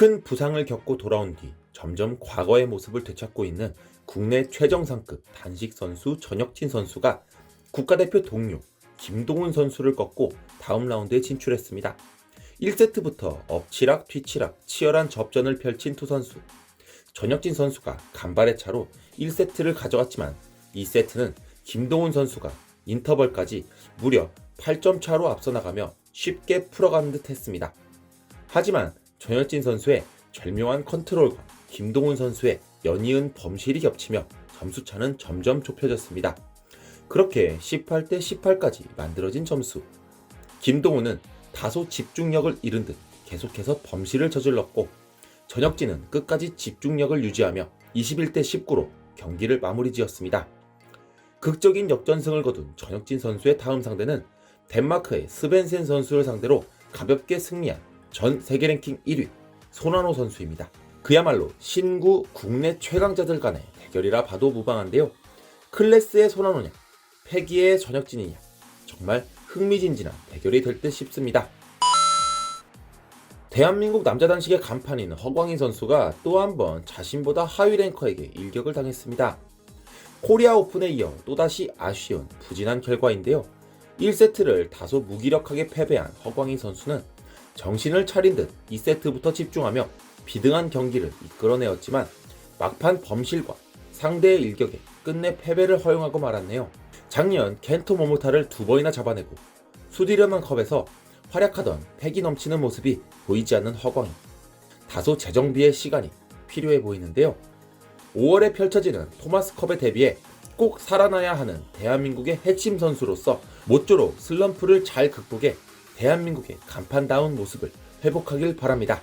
큰 부상을 겪고 돌아온 뒤 점점 과거의 모습을 되찾고 있는 국내 최정상급 단식 선수 전혁진 선수가 국가대표 동료 김동훈 선수를 꺾고 다음 라운드에 진출했습니다. 1세트부터 엎치락 뒤치락 치열한 접전을 펼친 두 선수. 전혁진 선수가 간발의 차로 1세트를 가져갔지만 2세트는 김동훈 선수가 인터벌까지 무려 8점 차로 앞서 나가며 쉽게 풀어가는 듯 했습니다. 하지만 전혁진 선수의 절묘한 컨트롤과 김동훈 선수의 연이은 범실이 겹치며 점수차는 점점 좁혀졌습니다. 그렇게 18대 18까지 만들어진 점수. 김동훈은 다소 집중력을 잃은 듯 계속해서 범실을 저질렀고 전혁진은 끝까지 집중력을 유지하며 21대 19로 경기를 마무리 지었습니다. 극적인 역전승을 거둔 전혁진 선수의 다음 상대는 덴마크의 스벤센 선수를 상대로 가볍게 승리한 전 세계 랭킹 1위 손환호 선수입니다. 그야말로 신구 국내 최강자들 간의 대결이라 봐도 무방한데요. 클래스의 손환호냐, 패기의 전혁진이냐, 정말 흥미진진한 대결이 될 듯 싶습니다. 대한민국 남자 단식의 간판인 허광희 선수가 또 한 번 자신보다 하위 랭커에게 일격을 당했습니다. 코리아 오픈에 이어 또다시 아쉬운 부진한 결과인데요. 1세트를 다소 무기력하게 패배한 허광희 선수는 정신을 차린 듯 2세트부터 집중하며 비등한 경기를 이끌어내었지만 막판 범실과 상대의 일격에 끝내 패배를 허용하고 말았네요. 작년 켄토 모모타를 두 번이나 잡아내고 수디르만 컵에서 활약하던 패기 넘치는 모습이 보이지 않는 허광이 다소 재정비의 시간이 필요해 보이는데요. 5월에 펼쳐지는 토마스 컵에 대비해 꼭 살아나야 하는 대한민국의 핵심 선수로서 모쪼록 슬럼프를 잘 극복해 대한민국의 간판다운 모습을 회복하길 바랍니다.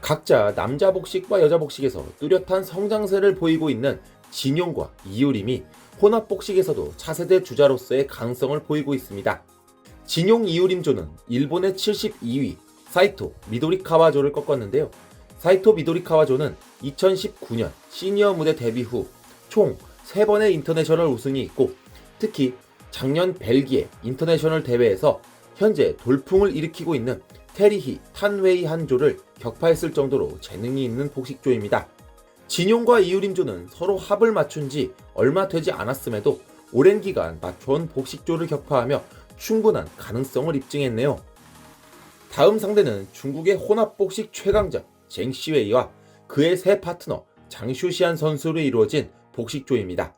각자 남자 복식과 여자 복식에서 뚜렷한 성장세를 보이고 있는 진용과 이유림이 혼합 복식에서도 차세대 주자로서의 가능성을 보이고 있습니다. 진용 이유림조는 일본의 72위 사이토 미도리카와조를 꺾었는데요. 사이토 미도리카와조는 2019년 시니어 무대 데뷔 후 총 3번의 인터내셔널 우승이 있고 특히 작년 벨기에 인터내셔널 대회에서 현재 돌풍을 일으키고 있는 테리히 탄웨이 한조를 격파했을 정도로 재능이 있는 복식조입니다. 진용과 이유림조는 서로 합을 맞춘 지 얼마 되지 않았음에도 오랜 기간 맞춰온 복식조를 격파하며 충분한 가능성을 입증했네요. 다음 상대는 중국의 혼합복식 최강자 쟁시웨이와 그의 새 파트너 장슈시안 선수로 이루어진 복식조입니다.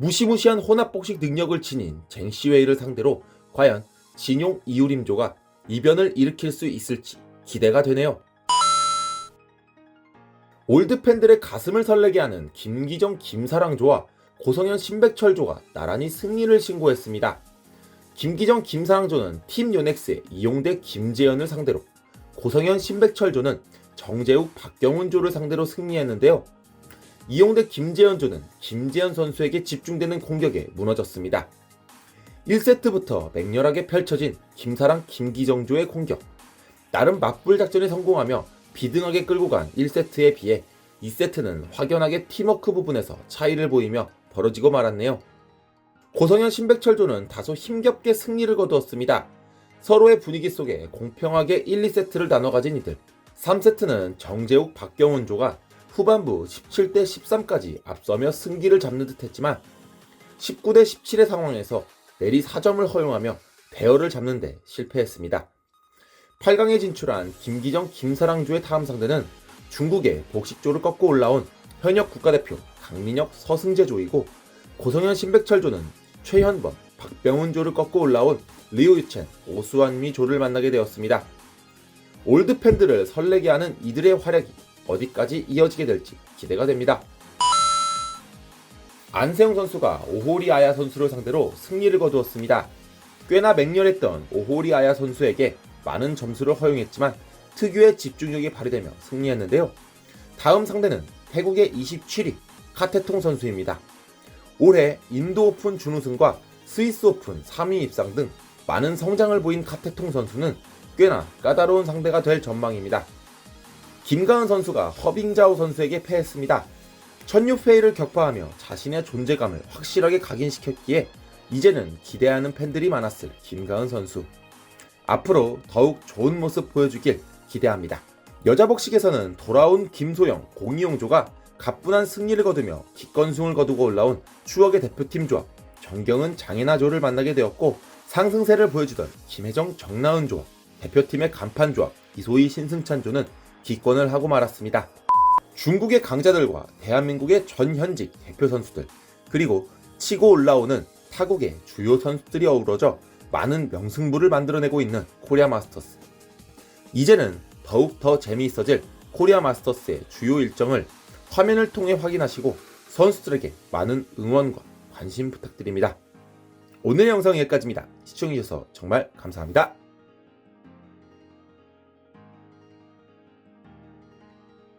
무시무시한 혼합복식 능력을 지닌 쟁시웨이를 상대로 과연 진용 이유림조가 이변을 일으킬 수 있을지 기대가 되네요. 올드 팬들의 가슴을 설레게 하는 김기정 김사랑조와 고성현 신백철조가 나란히 승리를 신고했습니다. 김기정 김사랑조는 팀 요넥스의 이용대 김재현을 상대로 고성현 신백철조는 정재욱 박경훈조를 상대로 승리했는데요. 이용대 김재현조는 김재현 선수에게 집중되는 공격에 무너졌습니다. 1세트부터 맹렬하게 펼쳐진 김사랑 김기정조의 공격. 나름 맞불 작전에 성공하며 비등하게 끌고 간 1세트에 비해 2세트는 확연하게 팀워크 부분에서 차이를 보이며 벌어지고 말았네요. 고성현 신백철조는 다소 힘겹게 승리를 거두었습니다. 서로의 분위기 속에 공평하게 1, 2세트를 나눠 가진 이들. 3세트는 정재욱 박경훈조가 후반부 17대 13까지 앞서며 승기를 잡는 듯 했지만 19대 17의 상황에서 내리 4점을 허용하며 배열을 잡는데 실패했습니다. 8강에 진출한 김기정 김사랑조의 다음 상대는 중국의 복식조를 꺾고 올라온 현역 국가대표 강민혁 서승재조이고 고성현 신백철조는 최현범 박병훈조를 꺾고 올라온 리우유첸 오수환미조를 만나게 되었습니다. 올드 팬들을 설레게 하는 이들의 활약이 어디까지 이어지게 될지 기대가 됩니다. 안세용 선수가 오호리 아야 선수를 상대로 승리를 거두었습니다. 꽤나 맹렬했던 오호리 아야 선수에게 많은 점수를 허용했지만 특유의 집중력이 발휘되며 승리했는데요. 다음 상대는 태국의 27위 카테통 선수입니다. 올해 인도 오픈 준우승과 스위스 오픈 3위 입상 등 많은 성장을 보인 카테통 선수는 꽤나 까다로운 상대가 될 전망입니다. 김가은 선수가 허빙자오 선수에게 패했습니다. 천유페이를 격파하며 자신의 존재감을 확실하게 각인시켰기에 이제는 기대하는 팬들이 많았을 김가은 선수. 앞으로 더욱 좋은 모습 보여주길 기대합니다. 여자 복식에서는 돌아온 김소영, 공이용조가 가뿐한 승리를 거두며 기권승을 거두고 올라온 추억의 대표팀 조합 정경은 장애나조를 만나게 되었고 상승세를 보여주던 김혜정, 정나은 조합 대표팀의 간판 조합 이소희, 신승찬 조는 기권을 하고 말았습니다. 중국의 강자들과 대한민국의 전현직 대표 선수들 그리고 치고 올라오는 타국의 주요 선수들이 어우러져 많은 명승부를 만들어내고 있는 코리아 마스터스. 이제는 더욱 더 재미있어질 코리아 마스터스의 주요 일정을 화면을 통해 확인하시고 선수들에게 많은 응원과 관심 부탁드립니다. 오늘 영상 여기까지입니다. 시청해주셔서 정말 감사합니다.